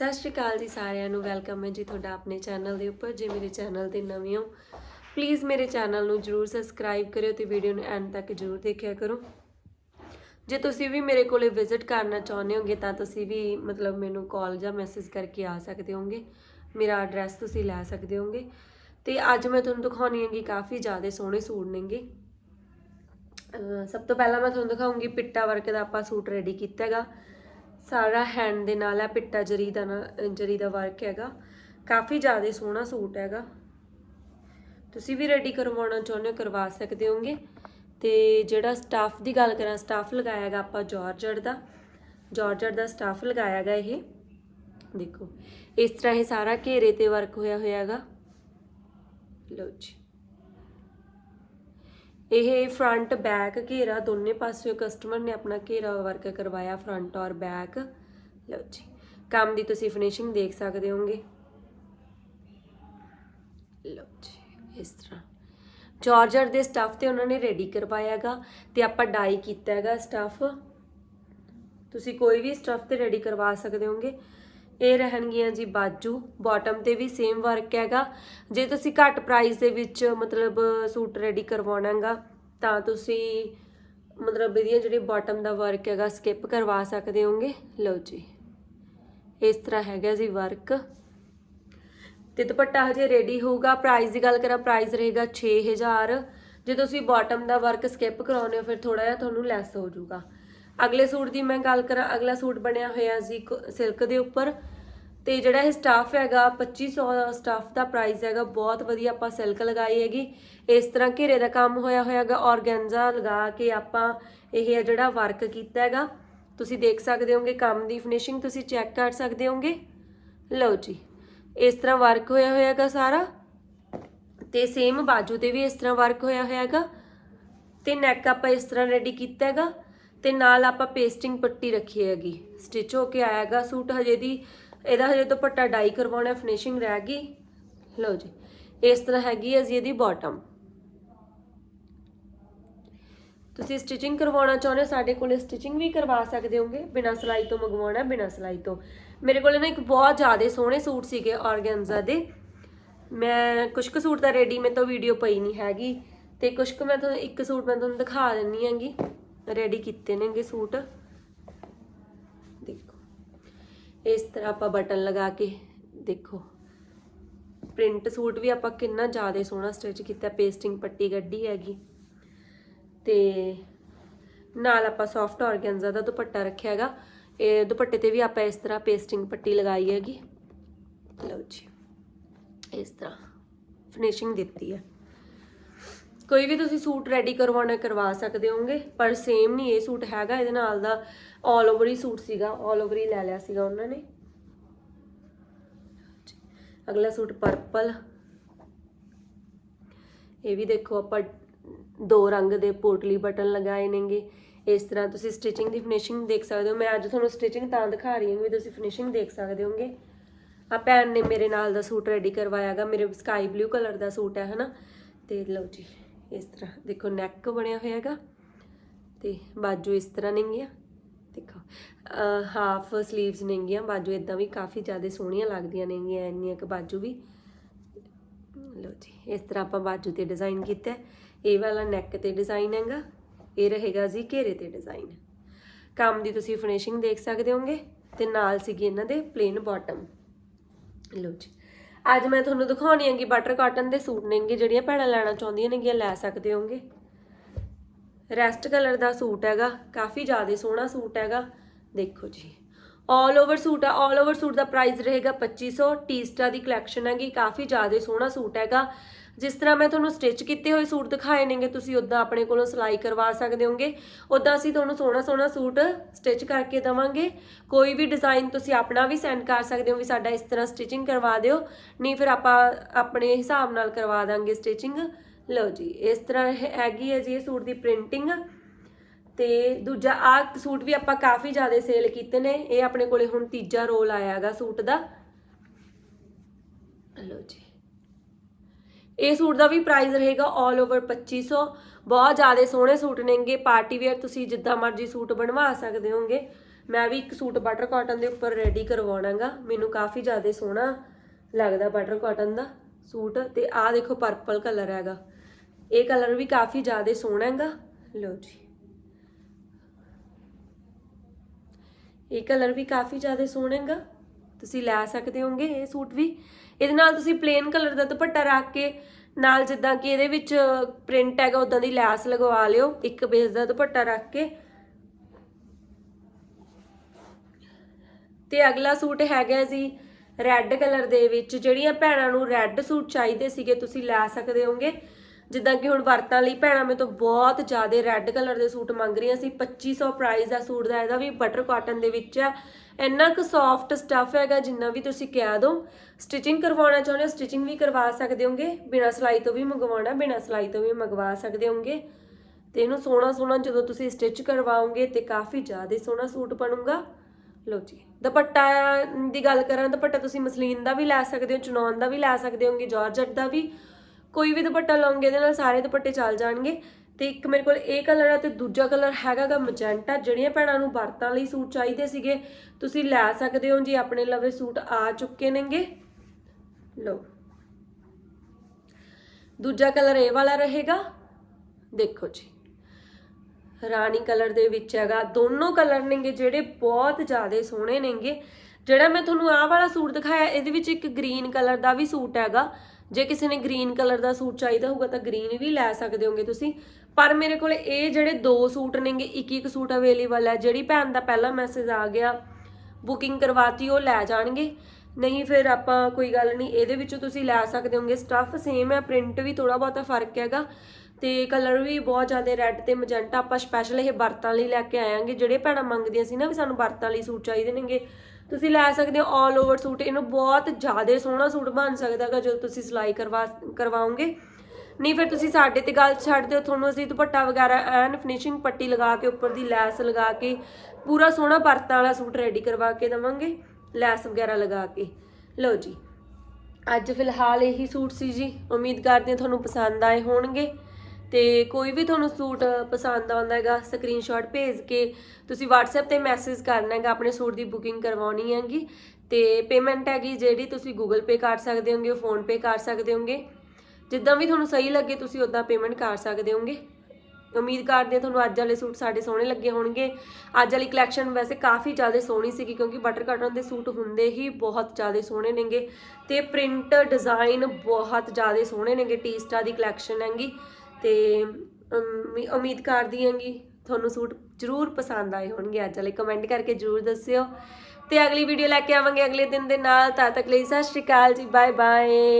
ਸਤਿ ਸ਼੍ਰੀ ਅਕਾਲ ਜੀ ਸਾਰਿਆਂ ਨੂੰ, ਵੈਲਕਮ ਹੈ ਜੀ ਤੁਹਾਡਾ ਆਪਣੇ ਚੈਨਲ ਦੇ ਉੱਪਰ, ਜੇ ਮੇਰੇ ਚੈਨਲ ਤੇ ਨਵੇਂ ਹੋ ਪਲੀਜ਼ ਮੇਰੇ ਚੈਨਲ ਨੂੰ ਜਰੂਰ ਸਬਸਕ੍ਰਾਈਬ ਕਰਿਓ ਤੇ ਵੀਡੀਓ ਨੂੰ ਐਂਡ ਤੱਕ ਜਰੂਰ ਦੇਖਿਆ ਕਰੋ। ਜੇ ਤੁਸੀਂ ਵੀ ਮੇਰੇ ਕੋਲੇ ਵਿਜ਼ਿਟ ਕਰਨਾ ਚਾਹੁੰਦੇ ਹੋਗੇ ਤਾਂ ਤੁਸੀਂ ਵੀ ਮਤਲਬ ਮੈਨੂੰ ਕਾਲ ਜਾਂ ਮੈਸੇਜ ਕਰਕੇ ਆ ਸਕਦੇ ਹੋਗੇ, ਮੇਰਾ ਐਡਰੈਸ ਤੁਸੀਂ ਲੈ ਸਕਦੇ ਹੋਗੇ। ਤੇ ਅੱਜ ਮੈਂ ਤੁਹਾਨੂੰ ਦਿਖਾਉਣੀ ਹੈਗੀ ਕਾਫੀ ਜ਼ਿਆਦਾ ਸੋਹਣੇ ਸੂਟ ਨੇਗੇ। ਸਭ ਤੋਂ ਪਹਿਲਾਂ ਮੈਂ ਤੁਹਾਨੂੰ ਦਿਖਾਉਂਗੀ ਪਿੱਟਾ ਵਰਕ ਦਾ ਆਪਾਂ ਸੂਟ ਰੈਡੀ ਕੀਤਾ ਹੈਗਾ। ਸਾਰਾ ਹੈਂਡ ਦੇ ਨਾਲ ਹੈ ਪਿੱਟਾ ਜਰੀ ਦਾ ਨਾ- ਜਰੀ ਦਾ ਵਰਕ ਹੈਗਾ। ਕਾਫੀ ਜ਼ਿਆਦਾ ਸੋਹਣਾ ਸੂਟ ਹੈਗਾ। ਤੁਸੀਂ ਵੀ ਰੈਡੀ ਕਰਵਾਉਣਾ ਚਾਹੁੰਦੇ ਹੋ, ਕਰਵਾ ਸਕਦੇ ਹੋਗੇ। ਤੇ ਜਿਹੜਾ ਸਟਾਫ ਦੀ ਗੱਲ ਕਰਾਂ ਸਟਾਫ ਲਗਾਇਆ ਹੈਗਾ ਆਪਾਂ ਜਾਰਜਟ ਦਾ। ਜਾਰਜਟ ਦਾ ਸਟਾਫ ਲਗਾਇਆ ਹੈਗਾ ਇਹ। ਦੇਖੋ, ਇਸ ਤਰ੍ਹਾਂ ਇਹ ਸਾਰਾ ਘੇਰੇ ਤੇ ਵਰਕ ਹੋਇਆ ਹੋਇਆ ਹੈਗਾ। ਲਓ ਜੀ। ਇਹ ਫਰੰਟ ਬੈਕ ਘੇਰਾ ਦੋਨੇ ਪਾਸਿਓਂ ਕਸਟਮਰ ਨੇ ਆਪਣਾ ਘੇਰਾ ਵਰਕ ਕਰਵਾਇਆ ਫਰੰਟ ਔਰ ਬੈਕ ਲਓ ਜੀ, ਕੰਮ ਦੀ ਤੁਸੀਂ ਫਿਨਿਸ਼ਿੰਗ ਦੇਖ ਸਕਦੇ ਹੋਗੇ ਲਓ ਜੀ, ਇਸ ਤਰ੍ਹਾਂ। ਜਾਰਜਟ ਦੇ ਸਟੱਫ ਤੇ ਉਹਨਾਂ ਨੇ ਰੈਡੀ ਕਰਵਾਇਆ ਹੈਗਾ ਤੇ ਆਪਾਂ ਡਾਈ ਕੀਤਾ ਹੈਗਾ ਸਟਫ ਤੁਸੀਂ ਕੋਈ ਵੀ ਸਟੱਫ ਤੇ ਰੈਡੀ ਕਰਵਾ ਸਕਦੇ ਹੋਗੇ ਇਹ ਰਹਿਣਗੀਆਂ ਜੀ ਬਾਜੂ। ਬਾਟਮ ਤੇ ਵੀ ਸੇਮ ਵਰਕ ਹੈਗਾ। ਜੇ ਤੁਸੀਂ ਘੱਟ ਪ੍ਰਾਈਸ ਦੇ ਵਿੱਚ ਮਤਲਬ ਸੂਟ ਰੈਡੀ ਕਰਵਾਉਣਾ ਹੈਗਾ ਤਾਂ ਤੁਸੀਂ ਮਤਲਬ ਇਹਦੀਆਂ ਜਿਹੜੀ ਬਾਟਮ ਦਾ ਵਰਕ ਹੈਗਾ ਸਕਿਪ ਕਰਵਾ ਸਕਦੇ ਹੋਗੇ। ਲਓ ਜੀ, ਇਸ ਤਰ੍ਹਾਂ ਹੈਗਾ ਜੀ ਵਰਕ ਤੇ ਦੁਪੱਟਾ ਹਜੇ ਰੈਡੀ ਹੋਊਗਾ। ਪ੍ਰਾਈਸ ਦੀ ਗੱਲ ਕਰਾਂ ਪ੍ਰਾਈਸ ਰਹੇਗਾ 6000 ਜੇ ਤੁਸੀਂ ਬਾਟਮ ਦਾ ਵਰਕ ਸਕਿਪ ਕਰਾਉਨੇ ਹੋ, ਫਿਰ ਥੋੜਾ ਜਿਹਾ ਤੁਹਾਨੂੰ ਲੈਸ ਹੋ ਜਾਊਗਾ ਅਗਲੇ ਸੂਟ ਦੀ ਮੈਂ ਗੱਲ ਕਰਾਂ, ਅਗਲਾ ਸੂਟ ਬਣਿਆ ਹੋਇਆ ਸੀ ਸਿਲਕ ਦੇ ਉੱਪਰ। ਤੇ ਜਿਹੜਾ ਇਹ ਸਟਾਫ ਹੈਗਾ 2500 ਸਟਾਫ ਦਾ ਪ੍ਰਾਈਸ ਹੈਗਾ, ਬਹੁਤ ਵਧੀਆ ਆਪਾਂ ਸਿਲਕ ਲਗਾਈ ਹੈਗੀ। ਇਸ ਤਰ੍ਹਾਂ ਘੇਰੇ ਦਾ ਕੰਮ ਹੋਇਆ ਹੋਇਆਗਾ ਔਰਗੈਂਜ਼ਾ ਲਗਾ ਕੇ ਆਪਾਂ ਇਹ ਹੈ ਜਿਹੜਾ ਵਰਕ ਕੀਤਾ ਹੈਗਾ। ਤੁਸੀਂ ਦੇਖ ਸਕਦੇ ਹੋਗੇ ਕੰਮ ਦੀ ਫਿਨਿਸ਼ਿੰਗ ਤੁਸੀਂ ਚੈੱਕ ਕਰ ਸਕਦੇ ਹੋਗੇ ਲਓ ਜੀ, ਇਸ ਤਰ੍ਹਾਂ ਵਰਕ ਹੋਇਆ ਹੋਇਆਗਾ ਸਾਰਾ। ਤੇ ਸੇਮ ਬਾਜੂ ਤੇ ਵੀ ਇਸ ਤਰ੍ਹਾਂ ਵਰਕ ਹੋਇਆ ਹੋਇਆਗਾ ਤੇ ਨੈਕ ਆਪਾਂ ਇਸ ਤਰ੍ਹਾਂ ਰੈਡੀ ਕੀਤਾ ਹੈਗਾ। ਤੇ ਨਾਲ ਆਪਾਂ ਪੇਸਟਿੰਗ ਪੱਟੀ ਰੱਖੀ ਹੈਗੀ। ਸਟਿਚ ਹੋ ਕੇ ਆਇਆਗਾ ਸੂਟ ਹਜੇ ਦੀ, ਇਹਦਾ ਹਜੇ ਤੋਂ ਪੱਟਾ ਡਾਈ ਕਰਵਾਉਣਾ ਫਿਨਿਸ਼ਿੰਗ ਰਹਿ ਗਈ। ਲਓ ਜੀ, ਇਸ ਤਰ੍ਹਾਂ ਹੈਗੀ ਹੈ ਜੀ ਇਹਦੀ ਬਾਟਮ ਤੁਸੀਂ ਸਟਿਚਿੰਗ ਕਰਵਾਉਣਾ ਚਾਹੁੰਦੇ ਹੋ, ਸਾਡੇ ਕੋਲੇ ਸਟਿਚਿੰਗ ਵੀ ਕਰਵਾ ਸਕਦੇ ਹੋਗੇ। ਬਿਨਾਂ ਸਿਲਾਈ ਤੋਂ ਮੰਗਵਾਉਣਾ, ਬਿਨਾਂ ਸਿਲਾਈ ਤੋਂ। ਮੇਰੇ ਕੋਲੇ ਨਾ ਇੱਕ ਬਹੁਤ ਜ਼ਿਆਦਾ ਸੋਹਣੇ ਸੂਟ ਸੀਗੇ ਆਰਗੈਂਜ਼ਾ ਦੇ। ਮੈਂ ਕੁਝ ਕੁ ਸੂਟ ਤਾਂ ਰੈਡੀ ਮੈਂ ਤੋਂ ਵੀਡੀਓ ਪਈ ਨਹੀਂ ਹੈਗੀ। ਤੇ ਕੁਝ ਕੁ ਮੈਂ ਤੁਹਾਨੂੰ, ਇੱਕ ਸੂਟ ਮੈਂ ਤੁਹਾਨੂੰ ਦਿਖਾ ਦਿੰਨੀ ਹੈਗੀ। ਰੈਡੀ ਕੀਤੇ ਨੇਗੇ ਸੂਟ। ਦੇਖੋ, ਇਸ ਤਰ੍ਹਾਂ ਆਪਾਂ ਬਟਨ ਲਗਾ ਕੇ ਦੇਖੋ। ਪ੍ਰਿੰਟ ਸੂਟ ਵੀ ਆਪਾਂ ਕਿੰਨਾ ਜ਼ਿਆਦਾ ਸੋਹਣਾ ਸਟਿਚ ਕੀਤਾ ਪੇਸਟਿੰਗ ਪੱਟੀ ਕੱਢੀ ਹੈਗੀ। ਤੇ ਨਾਲ ਆਪਾਂ ਸੌਫਟ ਆਰਗੈਂਜ਼ਾ ਦਾ ਦੁਪੱਟਾ ਰੱਖਿਆ ਹੈਗਾ। ਇਹ ਦੁਪੱਟੇ ਤੇ ਵੀ ਆਪਾਂ ਇਸ ਤਰ੍ਹਾਂ ਪੇਸਟਿੰਗ ਪੱਟੀ ਲਗਾਈ ਹੈਗੀ। ਲਓ ਜੀ, ਇਸ ਤਰ੍ਹਾਂ ਫਿਨਿਸ਼ਿੰਗ ਦਿੱਤੀ ਹੈ। ਕੋਈ ਵੀ ਤੁਸੀਂ ਸੂਟ ਰੈਡੀ ਕਰਵਾਉਣਾ ਕਰਵਾ ਸਕਦੇ ਹੋਗੇ ਪਰ ਸੇਮ ਨਹੀਂ ਇਹ ਸੂਟ ਹੈਗਾ, ਇਹਦੇ ਨਾਲ ਦਾ 올 ਓਵਰ ਹੀ ਸੂਟ ਸੀਗਾ 올 ਓਵਰ ਹੀ ਲੈ ਲਿਆ ਸੀਗਾ ਉਹਨਾਂ ਨੇ। ਅਗਲਾ ਸੂਟ ਪਰਪਲ ਇਹ ਵੀ ਦੇਖੋ ਆਪਾਂ ਦੋ ਰੰਗ ਦੇ ਪੋਟਲੀ ਬਟਨ ਲਗਾਏ ਨੇਗੇ। ਇਸ ਤਰ੍ਹਾਂ ਤੁਸੀਂ ਸਟਿਚਿੰਗ ਦੀ ਫਿਨਿਸ਼ਿੰਗ ਦੇਖ ਸਕਦੇ ਹੋ। ਮੈਂ ਅੱਜ ਤੁਹਾਨੂੰ ਸਟਿਚਿੰਗ ਤਾਂ ਦਿਖਾ ਰਹੀ ਹਾਂ ਵੀ ਤੁਸੀਂ ਫਿਨਿਸ਼ਿੰਗ ਦੇਖ ਸਕਦੇ ਹੋਗੇ ਆ ਭੈਣ ਨੇ ਮੇਰੇ ਨਾਲ ਦਾ ਸੂਟ ਰੈਡੀ ਕਰਵਾਇਆਗਾ ਮੇਰੇ ਸਕਾਈ ਬਲੂ ਕਲਰ ਦਾ ਸੂਟ ਹੈ, ਹਨਾ? ਤੇ ਲਓ ਜੀ। ਇਸ ਤਰ੍ਹਾਂ ਦੇਖੋ ਨੈਕ ਬਣਿਆ ਹੋਇਆ ਹੈਗਾ ਤੇ ਬਾਜੂ ਇਸ ਤਰ੍ਹਾਂ ਨੇਗੀਆਂ, ਦੇਖੋ ਹਾਫ 슬ੀਵਸ ਨੇਗੀਆਂ, ਬਾਜੂ ਇਦਾਂ ਵੀ ਕਾਫੀ ਜ਼ਿਆਦਾ ਸੋਹਣੀਆਂ ਲੱਗਦੀਆਂ ਨੇਗੀਆਂ, ਇੰਨੀਆਂ ਕਿ ਬਾਜੂ ਵੀ। ਲਓ ਜੀ, ਇਸ ਤਰ੍ਹਾਂ ਆਪਾਂ ਬਾਜੂ ਤੇ ਡਿਜ਼ਾਈਨ ਕੀਤਾ ਇਹ ਵਾਲਾ ਨੈਕ ਤੇ ਡਿਜ਼ਾਈਨ ਹੈਗਾ, ਇਹ ਰਹੇਗਾ ਜੀ ਘੇਰੇ ਤੇ ਡਿਜ਼ਾਈਨ ਕੰਮ ਦੀ ਤੁਸੀਂ ਫਿਨਿਸ਼ਿੰਗ ਦੇਖ ਸਕਦੇ ਹੋਗੇ ਤੇ ਨਾਲ ਸੀਗੀ ਇਹਨਾਂ ਦੇ ਪਲੇਨ ਬਾਟਮ ਲਓ ਜੀ ਅੱਜ ਮੈਂ ਤੁਹਾਨੂੰ ਦਿਖਾਉਣੀ ਹੈਗੀ ਬਟਰ ਕਾਟਨ ਦੇ ਸੂਟ ਨੇਗੇ ਜਿਹੜੀਆਂ ਭੈਣਾਂ ਲੈਣਾ ਚਾਹੁੰਦੀਆਂ ਨੇਗੀਆਂ ਲੈ ਸਕਦੇ ਹੋਗੇ ਰੈਸਟ ਕਲਰ ਦਾ ਸੂਟ ਹੈਗਾ, ਕਾਫੀ ਜ਼ਿਆਦਾ ਸੋਹਣਾ ਸੂਟ ਹੈਗਾ। ਦੇਖੋ ਜੀ। ਆਲ ਓਵਰ ਸੂਟ ਆ ਆਲ ਓਵਰ ਸੂਟ ਦਾ ਪ੍ਰਾਈਸ ਰਹੇਗਾ 2500 ਟੀਸਟਾ ਦੀ ਕਲੈਕਸ਼ਨ ਹੈਗੀ, ਕਾਫੀ ਜ਼ਿਆਦਾ ਸੋਹਣਾ ਸੂਟ ਹੈਗਾ। ਜਿਸ ਤਰ੍ਹਾਂ ਮੈਂ ਤੁਹਾਨੂੰ ਸਟਿਚ ਕੀਤੇ ਹੋਏ ਸੂਟ ਦਿਖਾਏ ਨੇਗੇ, ਤੁਸੀਂ ਉਦਾਂ ਆਪਣੇ ਕੋਲੋਂ ਸਿਲਾਈ ਕਰਵਾ ਸਕਦੇ ਹੋਗੇ। ਉਦਾਂ ਅਸੀਂ ਤੁਹਾਨੂੰ ਸੋਹਣਾ ਸੋਹਣਾ ਸੂਟ ਸਟਿਚ ਕਰਕੇ ਦਵਾਂਗੇ। ਕੋਈ ਵੀ ਡਿਜ਼ਾਈਨ ਤੁਸੀਂ ਆਪਣਾ ਵੀ ਸੈਂਡ ਕਰ ਸਕਦੇ ਹੋ ਵੀ ਸਾਡਾ ਇਸ ਤਰ੍ਹਾਂ ਸਟਿਚਿੰਗ ਕਰਵਾ ਦਿਓ। ਨਹੀਂ ਫਿਰ ਆਪਾਂ ਆਪਣੇ ਹਿਸਾਬ ਨਾਲ ਕਰਵਾ ਦਾਂਗੇ ਸਟਿਚਿੰਗ ਲਓ ਜੀ, ਇਸ ਤਰ੍ਹਾਂ ਹੈ- ਹੈਗੀ ਹੈ ਜੀ ਇਹ ਸੂਟ ਦੀ ਪ੍ਰਿੰਟਿੰਗ ਤੇ ਦੂਜਾ ਆ ਸੂਟ ਵੀ ਆਪਾਂ ਕਾਫੀ ਜ਼ਿਆਦਾ ਸੇਲ ਕੀਤੇ ਨੇ। ਇਹ ਆਪਣੇ ਕੋਲੇ ਹੁਣ ਤੀਜਾ ਰੋਲ ਆਇਆ ਹੈਗਾ ਸੂਟ ਦਾ। ਲਓ ਜੀ। ਇਹ ਸੂਟ ਦਾ ਵੀ ਪ੍ਰਾਈਸ ਰਹੇਗਾ 올 ਓਵਰ 2500 ਬਹੁਤ ਜ਼ਿਆਦਾ ਸੋਹਣੇ ਸੂਟ ਨੇਗੇ। ਪਾਰਟੀ ਵੇਅਰ ਤੁਸੀਂ ਜਿੱਦਾਂ ਮਰਜ਼ੀ ਸੂਟ ਬਣਵਾ ਸਕਦੇ ਹੋਗੇ। ਮੈਂ ਵੀ ਇੱਕ ਸੂਟ ਬਟਰ ਕਾਟਨ ਦੇ ਉੱਪਰ ਰੈਡੀ ਕਰਵਾਉਣਾਗਾ। ਮੈਨੂੰ ਕਾਫੀ ਜ਼ਿਆਦਾ ਸੋਹਣਾ ਲੱਗਦਾ ਬਟਰ ਕਾਟਨ ਦਾ ਸੂਟ। ਤੇ ਆਹ ਦੇਖੋ ਪਰਪਲ ਕਲਰ ਹੈਗਾ। ਇਹ ਕਲਰ ਵੀ ਕਾਫੀ ਜ਼ਿਆਦਾ ਸੋਹਣਾ ਹੈਗਾ। ਲਓ ਜੀ। ਇਹ ਕਲਰ ਵੀ ਕਾਫੀ ਜ਼ਿਆਦਾ ਸੋਹਣਾ ਤੁਸੀਂ ਲੈ ਸਕਦੇ ਹੋਗੇ ਇਹ ਸੂਟ ਵੀ। ਇਹਦੇ ਨਾਲ ਤੁਸੀਂ ਪਲੇਨ ਕਲਰ ਦਾ ਦੁਪੱਟਾ ਰੱਖ ਕੇ, ਨਾਲ ਜਿੱਦਾਂ ਕਿ ਇਹਦੇ ਵਿੱਚ ਪ੍ਰਿੰਟ ਹੈਗਾ ਉਦਾਂ ਦੀ ਲੈਸ ਲਗਵਾ ਲਿਓ, ਇੱਕ ਬੇਸ ਦਾ ਦੁਪੱਟਾ ਰੱਖ ਕੇ। ਤੇ ਅਗਲਾ ਸੂਟ ਹੈਗਾ ਜੀ ਰੈੱਡ ਕਲਰ ਦੇ ਵਿੱਚ, ਜਿਹੜੀਆਂ ਭੈਣਾਂ ਨੂੰ ਰੈੱਡ ਸੂਟ ਚਾਹੀਦੇ ਸੀਗੇ, ਤੁਸੀਂ ਲੈ ਸਕਦੇ ਹੋਗੇ ਜਿੱਦਾਂ ਕਿ ਹੁਣ ਵਰਤਾਂ ਲਈ ਭੈਣਾਂ, ਮੇ ਤੋਂ ਬਹੁਤ ਜ਼ਿਆਦਾ ਰੈੱਡ ਕਲਰ ਦੇ ਸੂਟ ਮੰਗ ਰਹੀਆਂ ਸੀ 2500 ਪ੍ਰਾਈਸ ਦਾ ਸੂਟ ਦਾ, ਇਹਦਾ ਵੀ ਬਟਰ ਕਾਟਨ ਦੇ ਵਿੱਚ ਹੈ ਇੰਨਾ ਕੁ ਸੌਫਟ ਸਟੱਫ ਹੈਗਾ, ਜਿੰਨਾ ਵੀ ਤੁਸੀਂ ਕਹਿ ਦੋ। ਸਟਿਚਿੰਗ ਕਰਵਾਉਣਾ ਚਾਹੁੰਦੇ ਹੋ ਸਟਿਚਿੰਗ ਵੀ ਕਰਵਾ ਸਕਦੇ ਹੋਗੇ। ਬਿਨਾਂ ਸਿਲਾਈ ਤੋਂ ਵੀ ਮੰਗਵਾਉਣਾ, ਬਿਨਾਂ ਸਿਲਾਈ ਤੋਂ ਵੀ ਮੰਗਵਾ ਸਕਦੇ ਹੋਗੇ। ਤੇ ਇਹਨੂੰ ਸੋਹਣਾ ਸੋਹਣਾ ਜਦੋਂ ਤੁਸੀਂ ਸਟਿਚ ਕਰਵਾਓਗੇ ਤੇ ਕਾਫੀ ਜ਼ਿਆਦਾ ਸੋਹਣਾ ਸੂਟ ਬਣੂਗਾ। ਲਓ ਜੀ, ਦੁਪੱਟਾ ਦੀ ਗੱਲ ਕਰਾਂ, ਦੁਪੱਟਾ ਤੁਸੀਂ ਮਸਲੀਨ ਦਾ ਵੀ ਲੈ ਸਕਦੇ ਹੋ, ਚਨੌਨ ਦਾ ਵੀ ਲੈ ਸਕਦੇ ਹੋਗੇ, ਜਾਰਜਟ ਦਾ ਵੀ। ਕੋਈ ਵੀ ਦੁਪੱਟਾ ਲਓਗੇ ਇਹਦੇ ਨਾਲ ਸਾਰੇ ਦੁਪੱਟੇ ਚੱਲ ਜਾਣਗੇ। ਤੇ ਇੱਕ ਮੇਰੇ ਕੋਲ ਇਹ ਕਲਰ ਹੈ ਤੇ ਦੂਜਾ ਕਲਰ ਹੈਗਾਗਾ ਮਜੈਂਟਾ ਜਿਹੜੀਆਂ ਭੈਣਾਂ ਨੂੰ ਵਰਤਾਂ ਲਈ ਸੂਟ ਚਾਹੀਦੇ ਸੀਗੇ। ਤੁਸੀਂ ਲੈ ਸਕਦੇ ਹੋ ਜੀ, ਆਪਣੇ ਲਵੇ ਸੂਟ ਆ ਚੁੱਕੇ ਨੇਗੇ। ਲਓ। ਦੂਜਾ ਕਲਰ ਇਹ ਵਾਲਾ ਰਹੇਗਾ। ਦੇਖੋ ਜੀ। ਰਾਣੀ ਕਲਰ ਦੇ ਵਿੱਚ ਹੈਗਾ। ਦੋਨੋਂ ਕਲਰ ਨੇਗੇ ਜਿਹੜੇ ਬਹੁਤ ਜ਼ਿਆਦਾ ਸੋਹਣੇ ਨੇਗੇ। ਜਿਹੜਾ ਮੈਂ ਤੁਹਾਨੂੰ ਆਹ ਵਾਲਾ ਸੂਟ ਦਿਖਾਇਆ, ਇਹਦੇ ਵਿੱਚ ਇੱਕ ਗ੍ਰੀਨ ਕਲਰ ਦਾ ਵੀ ਸੂਟ ਹੈਗਾ। ਜੇ ਕਿਸੇ ਨੇ ਗ੍ਰੀਨ ਕਲਰ ਦਾ ਸੂਟ ਚਾਹੀਦਾ ਹੋਊਗਾ ਤਾਂ ਗ੍ਰੀਨ ਵੀ ਲੈ ਸਕਦੇ ਹੋਗੇ ਤੁਸੀਂ। ਪਰ ਮੇਰੇ ਕੋਲ ਇਹ ਜਿਹੜੇ ਦੋ ਸੂਟ ਨੇਗੇ, ਇੱਕ ਇੱਕ ਸੂਟ ਅਵੇਲੇਬਲ ਹੈ, ਜਿਹੜੀ ਭੈਣ ਦਾ ਪਹਿਲਾ ਮੈਸੇਜ ਆ ਗਿਆ ਬੁਕਿੰਗ ਕਰਵਾਤੀ, ਉਹ ਲੈ ਜਾਣਗੇ। ਨਹੀਂ ਫਿਰ ਆਪਾਂ ਕੋਈ ਗੱਲ ਨਹੀਂ, ਇਹਦੇ ਵਿੱਚੋਂ ਤੁਸੀਂ ਲੈ ਸਕਦੇ ਹੋਗੇ। ਸਟੱਫ ਸੇਮ ਹੈ ਪ੍ਰਿੰਟ ਵੀ ਥੋੜਾ ਬਹੁਤਾ ਫ਼ਰਕ ਹੈਗਾ ਤੇ ਕਲਰ ਵੀ ਬਹੁਤ ਜ਼ਿਆਦਾ ਰੈੱਡ ਤੇ ਮਜੈਂਟਾ ਆਪਾਂ ਸਪੈਸ਼ਲ ਇਹ ਵਰਤਾਂ ਲਈ ਲੈ ਕੇ ਆਵਾਂਗੇ ਜਿਹੜੇ ਭੈਣਾਂ ਮੰਗਦੀਆਂ ਸੀ ਨਾ ਵੀ ਸਾਨੂੰ ਵਰਤਾਂ ਲਈ ਸੂਟ ਚਾਹੀਦੇ ਨੇਗੇ ਤੁਸੀਂ ਲੈ ਸਕਦੇ ਹੋ ਆਲ ਓਵਰ ਸੂਟ, ਇਹਨੂੰ ਬਹੁਤ ਜ਼ਿਆਦਾ ਸੋਹਣਾ ਸੂਟ ਬਣ ਸਕਦਾ ਹੈਗਾ ਜਦੋਂ ਤੁਸੀਂ ਸਿਲਾਈ ਕਰਵਾ, ਕਰਵਾਓਗੇ। ਨਹੀਂ, ਫਿਰ ਤੁਸੀਂ ਸਾਡੇ ਤੇ ਗੱਲ ਛੱਡ ਦਿਓ, ਤੁਹਾਨੂੰ ਅਸੀਂ ਦੁਪੱਟਾ ਵਗੈਰਾ ਐਨ ਫਿਨਿਸ਼ਿੰਗ ਪੱਟੀ ਲਗਾ ਕੇ, ਉੱਪਰ ਦੀ ਲੈਸ ਲਗਾ ਕੇ, ਪੂਰਾ ਸੋਹਣਾ ਪਰਤਾਂ ਵਾਲਾ ਸੂਟ ਰੈਡੀ ਕਰਵਾ ਕੇ ਦਵਾਂਗੇ, ਲੈਸ ਵਗੈਰਾ ਲਗਾ ਕੇ। ਲਓ ਜੀ, ਅੱਜ ਫਿਲਹਾਲ ਇਹੀ ਸੂਟ ਸੀ ਜੀ, ਉਮੀਦ ਕਰਦੇ ਹਾਂ ਤੁਹਾਨੂੰ ਪਸੰਦ ਆਏ ਹੋਣਗੇ। ਤੇ ਕੋਈ ਵੀ ਤੁਹਾਨੂੰ ਸੂਟ ਪਸੰਦ ਆਉਂਦਾ ਹੈਗਾ ਸਕਰੀਨਸ਼ਾਟ ਭੇਜ ਕੇ ਤੁਸੀਂ WhatsApp ਤੇ ਮੈਸੇਜ ਕਰਨਾ ਹੈਗਾ, ਆਪਣੇ ਸੂਟ ਦੀ ਬੁਕਿੰਗ ਕਰਵਾਉਣੀ ਹੈਗੀ ਤੇ ਪੇਮੈਂਟ ਹੈਗੀ ਜਿਹੜੀ ਤੁਸੀਂ Google Pay ਕਰ ਸਕਦੇ ਹੋਗੇ ਫੋਨ ਪੇ ਕਰ ਸਕਦੇ ਹੋਗੇ। ਜਿੱਦਾਂ ਵੀ ਤੁਹਾਨੂੰ ਸਹੀ ਲੱਗੇ, ਤੁਸੀਂ ਉਦਾਂ ਪੇਮੈਂਟ ਕਰ ਸਕਦੇ ਹੋਗੇ। ਉਮੀਦ ਕਰਦੇ ਹਾਂ ਤੁਹਾਨੂੰ ਅੱਜ ਵਾਲੇ ਸੂਟ ਸਾਡੇ ਸੋਹਣੇ ਲੱਗੇ ਹੋਣਗੇ। ਅੱਜ ਵਾਲੀ ਕਲੈਕਸ਼ਨ ਵੈਸੇ ਕਾਫੀ ਜ਼ਿਆਦਾ ਸੋਹਣੀ ਸੀਗੀ ਕਿਉਂਕਿ ਬਟਰ ਕਾਟਨ ਦੇ ਸੂਟ ਹੁੰਦੇ ਹੀ ਬਹੁਤ ਜ਼ਿਆਦਾ ਸੋਹਣੇ ਨੇਗੇ ਤੇ ਪ੍ਰਿੰਟ ਡਿਜ਼ਾਈਨ ਬਹੁਤ ਜ਼ਿਆਦਾ ਸੋਹਣੇ ਨੇਗੇ ਟੀਸਟਾ ਦੀ ਕਲੈਕਸ਼ਨ ਹੈਗੀ। ਤੇ ਉਮੀਦ ਕਰਦੀ ਹਾਂਗੀ ਤੁਹਾਨੂੰ ਸੂਟ ਜ਼ਰੂਰ ਪਸੰਦ ਆਏ ਹੋਣਗੇ। ਅੱਜ ਵਾਲੇ ਕਮੈਂਟ ਕਰਕੇ ਜ਼ਰੂਰ ਦੱਸਿਓ। ਤੇ ਅਗਲੀ ਵੀਡੀਓ ਲੈ ਕੇ ਆਵਾਂਗੇ ਅਗਲੇ ਦਿਨ ਦੇ ਨਾਲ। ਤਦ ਤੱਕ ਲਈ ਸਤਿ ਸ਼੍ਰੀ ਅਕਾਲ ਜੀ। Bye bye